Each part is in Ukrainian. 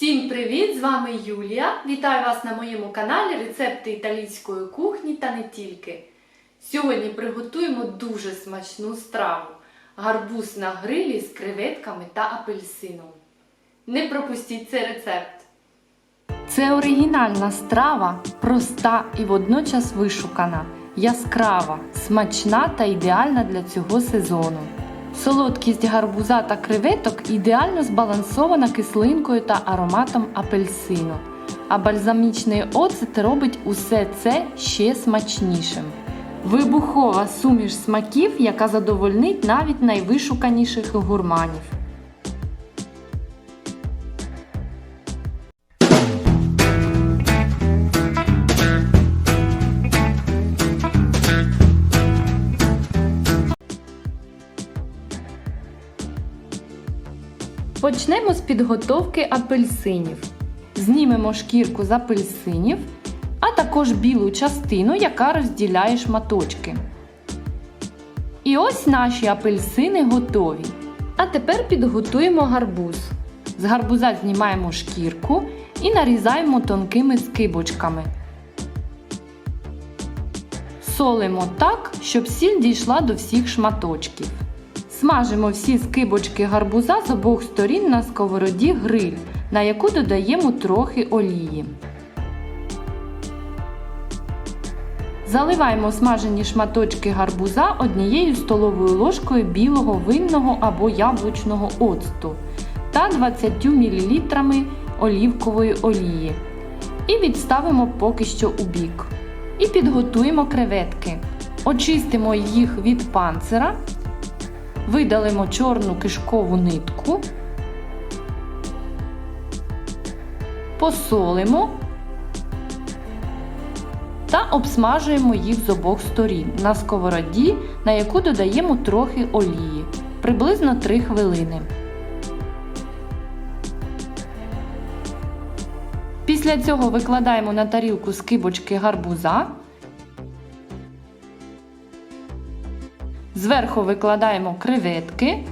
Всім привіт! З вами Юлія. Вітаю вас на моєму каналі Рецепти італійської кухні та не тільки. Сьогодні приготуємо дуже смачну страву гарбуз на грилі з креветками та апельсином. Не пропустіть цей рецепт. Це оригінальна страва, проста і водночас вишукана, яскрава, смачна та ідеальна для цього сезону. Солодкість гарбуза та креветок ідеально збалансована кислинкою та ароматом апельсину, а бальзамічний оцет робить усе це ще смачнішим. Вибухова суміш смаків, яка задовольнить навіть найвишуканіших гурманів. Почнемо з підготовки апельсинів. Знімемо шкірку з апельсинів, а також білу частину, яка розділяє шматочки. І ось наші апельсини готові. А тепер підготуємо гарбуз. З гарбуза знімаємо шкірку і нарізаємо тонкими скибочками. Солимо так, щоб сіль дійшла до всіх шматочків. Смажимо всі скибочки гарбуза з обох сторін на сковороді гриль, на яку додаємо трохи олії. Заливаємо смажені шматочки гарбуза однією столовою ложкою білого винного або яблучного оцту та 20 мл олівкової олії. І відставимо поки що у бік. І підготуємо креветки. Очистимо їх від панцира. Видалимо чорну кишкову нитку, посолимо та обсмажуємо їх з обох сторін на сковороді, на яку додаємо трохи олії, приблизно 3 хвилини. Після цього викладаємо на тарілку скибочки гарбуза. Зверху викладаємо креветки,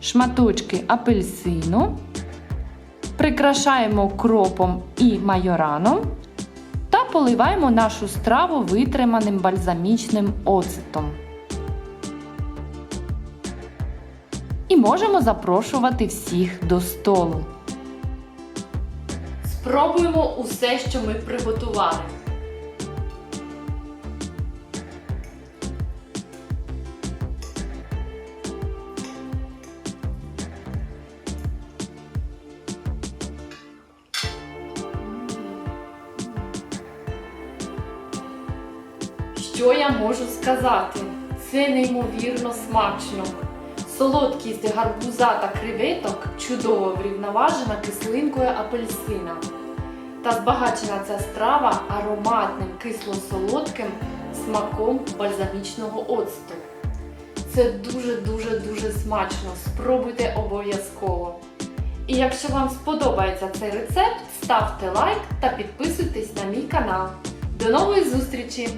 шматочки апельсину, прикрашаємо кропом і майораном та поливаємо нашу страву витриманим бальзамічним оцетом. І можемо запрошувати всіх до столу. Спробуємо усе, що ми приготували. Що я можу сказати? Це неймовірно смачно. Солодкість гарбуза та креветок чудово врівноважена кислинкою апельсина. Та збагачена ця страва ароматним кисло-солодким смаком бальзамічного оцту. Це дуже-дуже дуже смачно. Спробуйте обов'язково. І якщо вам сподобається цей рецепт, ставте лайк та підписуйтесь на мій канал. До нової зустрічі!